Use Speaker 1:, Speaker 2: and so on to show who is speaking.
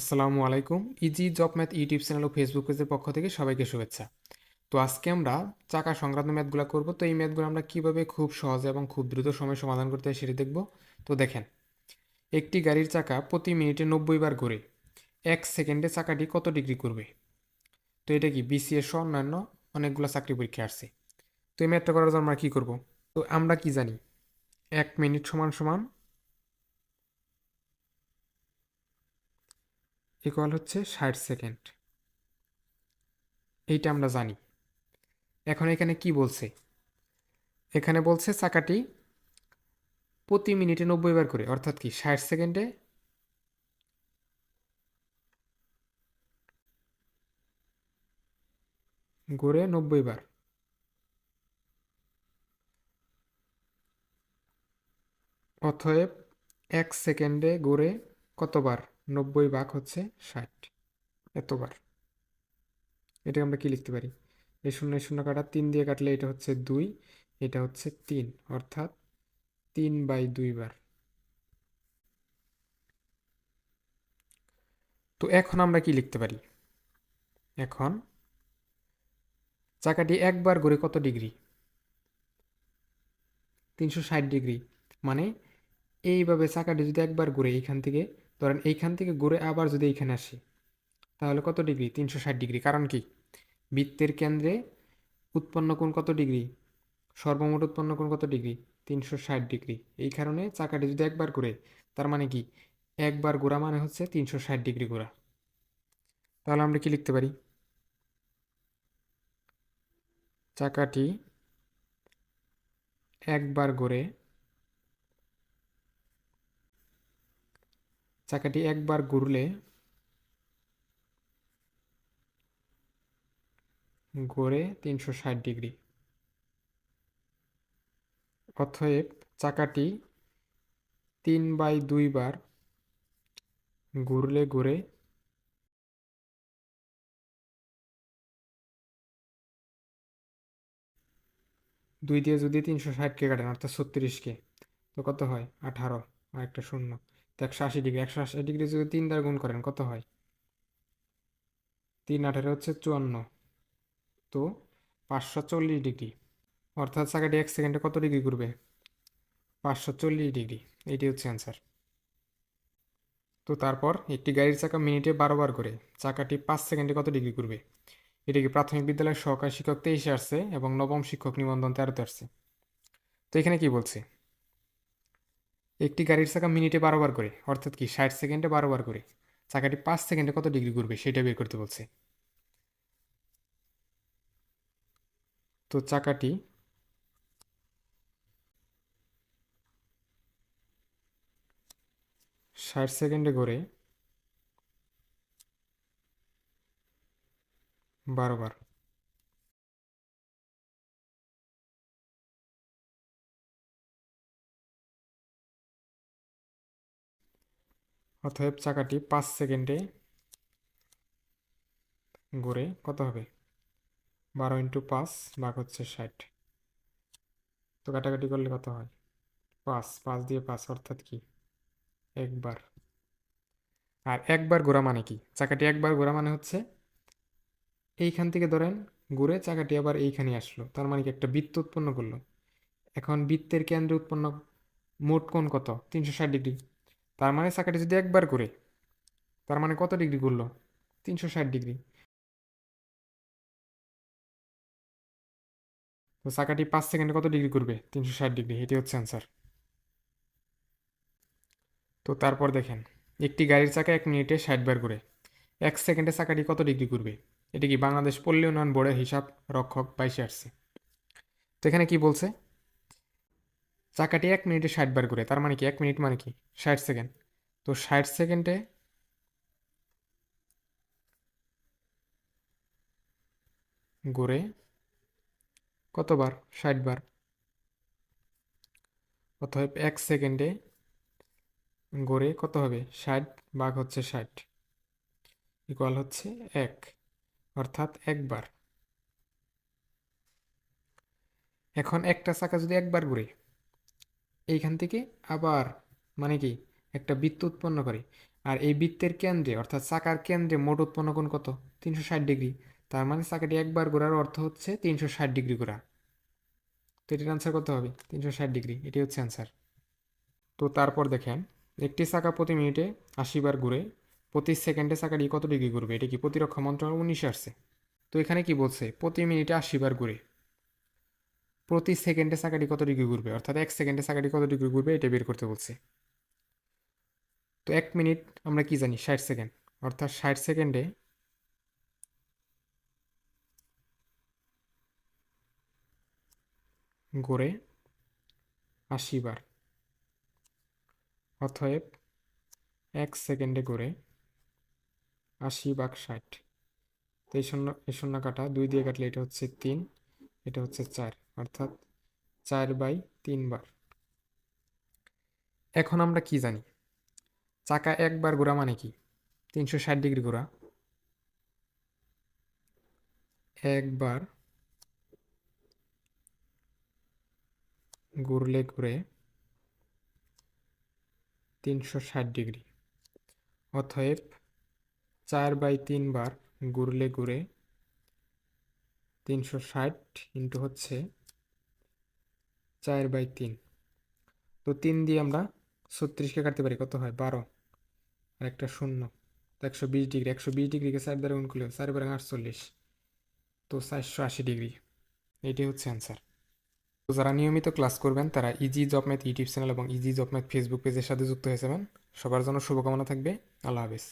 Speaker 1: আসসালামু আলাইকুম। Easy job math YouTube channel ও Facebook পেজের পক্ষ থেকে সবাইকে শুভেচ্ছা। তো আজকে আমরা চাকা সংক্রান্ত ম্যাথগুলো করব। তো এই ম্যাথগুলো আমরা কীভাবে খুব সহজে এবং খুব দ্রুত সময় সমাধান করতে হয় সেটা দেখব। তো দেখেন, একটি গাড়ির চাকা প্রতি মিনিটে নব্বই বার ঘুরে। এক সেকেন্ডে চাকাটি কত ডিগ্রি করবে? তো এটা কি বিসিএস অন্যান্য অনেকগুলো চাকরি পরীক্ষা আসছে। তো এই ম্যাথটা করার জন্য আমরা কী করব? তো আমরা কি জানি? এক মিনিট সমান সমান ইকুয়াল হচ্ছে ষাট সেকেন্ড এইটা আমরা জানি। এখন এখানে কি বলছে? এখানে বলছে চাকাটি প্রতি মিনিটে নব্বই বার করে, অর্থাৎ কি ষাট সেকেন্ডে ঘুরে নব্বই বার। অতএব এক সেকেন্ডে ঘুরে কতবার নব্বই ভাগ হচ্ছে ষাট। এতবার। এটাকে আমরা কি লিখতে পারি? এই শূন্য শূন্য কাটা তিন দিয়ে কাটলে এটা হচ্ছে দুই, এটা হচ্ছে তিন, অর্থাৎ তিন বাই দুই বার। তো এখন আমরা কি লিখতে পারি? এখন চাকাটি একবার ঘুরে কত ডিগ্রি? তিনশো ষাট ডিগ্রি। মানে এইভাবে চাকাটি যদি একবার ঘুরে এইখান থেকে ধরেন এইখান থেকে ঘুরে আবার যদি এইখানে আসি, তাহলে কত ডিগ্রি? তিনশো ষাট ডিগ্রি। কারণ কি? বৃত্তের কেন্দ্রে উৎপন্ন কোণ কত ডিগ্রি? সর্বমোট উৎপন্ন কোণ কত ডিগ্রি? তিনশো ষাট ডিগ্রি। এই কারণে চাকাটি যদি একবার ঘুরে, তার মানে কি? একবার ঘোরা মানে হচ্ছে তিনশো ষাট ডিগ্রি ঘোরা। তাহলে আমরা কি লিখতে পারি? চাকাটি একবার ঘুরে চাকাটি একবার ঘুরলে ঘোরে তিনশো ষাট ডিগ্রি। অতএব চাকাটি তিন বাই দুই বার ঘুরলে ঘুরে দুই দিয়ে যদি তিনশো ষাটকে কাটেন অর্থাৎ ছত্রিশকে তো কত হয়? আঠারো আর একটা শূন্য। একশো আশি ডিগ্রি, একশো আশি ডিগ্রি যদি তিন দ্বারা গুণ করেন, কত হয়? তিন আঠারো হচ্ছে চুয়ান্ন। তো পাঁচশো চল্লিশ ডিগ্রি। অর্থাৎ চাকাটি এক সেকেন্ডে কত ডিগ্রি ঘুরবে? পাঁচশো চল্লিশ ডিগ্রি। এইটি হচ্ছে অ্যান্সার তো তারপর একটি গাড়ির চাকা মিনিটে বারো বার করে চাকাটি পাঁচ সেকেন্ডে কত ডিগ্রি ঘুরবে? এটা কি প্রাথমিক বিদ্যালয়ের সহকারী শিক্ষক তেইশে আসছে এবং নবম শিক্ষক নিবন্ধন তেরোতে আসছে? তো এখানে কি বলছে? একটি গাড়ির চাকা মিনিটে বারোবার করে, অর্থাৎ কি ষাট সেকেন্ডে বারোবার করে। চাকাটি পাঁচ সেকেন্ডে কত ডিগ্রি ঘুরবে সেটা বের করতে বলছে। তো চাকাটি ষাট সেকেন্ডে ঘোরে বারো। অতএব চাকাটি পাঁচ সেকেন্ডে ঘুরে কত হবে? বারো ইন্টু পাঁচ ভাগ হচ্ছে ষাট। তো কাটাকাটি করলে কত হয়? পাঁচ পাঁচ দিয়ে পাঁচ, অর্থাৎ কি? একবার। আর একবার ঘোরা মানে কি? চাকাটি একবার ঘোরা মানে হচ্ছে এইখান থেকে ধরেন ঘুরে চাকাটি আবার এইখানে আসলো। তার মানে কি? একটা বৃত্ত উৎপন্ন করল। এখন বৃত্তের কেন্দ্রে উৎপন্ন মোট কোণ কত? তিনশো ষাট ডিগ্রি। তার মানে চাকাটি যদি একবার করে তার মানে কত ডিগ্রি ঘুরলো? তিনশো ষাট ডিগ্রি। তো চাকাটি পাঁচ সেকেন্ডে কত ডিগ্রি করবে তিনশো ষাট ডিগ্রি, এটি হচ্ছে অ্যান্সার। তো তারপর দেখেন, একটি গাড়ির চাকা এক মিনিটে ষাট বার ঘুরে, এক সেকেন্ডে চাকাটি কত ডিগ্রি ঘুরবে? এটি কি বাংলাদেশ পল্লী উন্নয়ন বোর্ডের হিসাব রক্ষক বাইশে আসছে তো এখানে কি বলছে? চাকাটি এক মিনিটে ষাট বার ঘুরে, তার মানে কি? এক মিনিট মানে কি? ষাট সেকেন্ড। তো ষাট সেকেন্ডে ঘুরে কতবার? ষাট বার। অতএব এক সেকেন্ডে গড়ে কত হবে? ষাট ভাগ হচ্ছে ষাট। ইকুয়াল হচ্ছে এক। অর্থাৎ একবার এখন একটা চাকা যদি একবার ঘুরে এইখান থেকে আবার মানে কি একটা বৃত্ত উৎপন্ন করে। আর এই বৃত্তের কেন্দ্রে, অর্থাৎ চাকার কেন্দ্রে মোট উৎপন্ন কোণ কত? তিনশো ষাট ডিগ্রি। তার মানে চাকাটি একবার ঘোরার অর্থ হচ্ছে তিনশো ষাট ডিগ্রি ঘোরা। তো এটির আনসার কত হবে, তিনশো ষাট ডিগ্রি। এটি হচ্ছে অ্যান্সার তো তারপর দেখেন, একটি চাকা প্রতি মিনিটে আশি বার ঘুরে প্রতি সেকেন্ডে চাকাটি কত ডিগ্রি ঘুরবে? এটা কি প্রতিরক্ষা মন্ত্রণালয় উনিশে আসছে? তো এখানে কি বলছে? প্রতি মিনিটে আশি বার ঘুরে। প্রতি সেকেন্ডে চাকাটি কত ডিগ্রি ঘুরবে? অর্থাৎ এক সেকেন্ডে চাকাটি কত ডিগ্রি ঘুরবে? এটা বের করতে বলছে। তো এক মিনিট, আমরা কি জানি? ষাট সেকেন্ড। অর্থাৎ ষাট সেকেন্ডে ঘুরে আশি বার। অতএব এক সেকেন্ডে ঘুরে আশি বাক ষাট। তো এই শূন্য এই শূন্য কাটা, দুই দিয়ে কাটলে এটা হচ্ছে তিন, এটা হচ্ছে চার। অর্থাৎ চার বাই তিন বার। এখন আমরা কি জানি? চাকা একবার ঘোরা মানে কি? তিনশো ষাট ডিগ্রি ঘোরা। একবার ঘুরলে ঘুরে তিনশো ষাট ডিগ্রি। অতএব চার বাই তিনবার ঘুরলে ঘুরে তিনশো ষাট ইন্টু হচ্ছে চার বাই তিন। তো তিন দিয়ে আমরা ছত্রিশকে কাটতে পারি, কত হয়? বারো। আর একটা শূন্য। একশো বিশ ডিগ্রি, একশো বিশ ডিগ্রিকে চার দ্বারা গুণ করলে চার বারো আটচল্লিশ। তো চারশো আশি ডিগ্রি। এটি হচ্ছে অ্যান্সার। তো যারা নিয়মিত ক্লাস করবেন, তারা easy job math YouTube channel এবং ইজি জব ম্যাথ ফেসবুক পেজের সাথে যুক্ত হয়ে যাবেন সবার জন্য শুভকামনা থাকবে। আল্লাহ হাফেজ।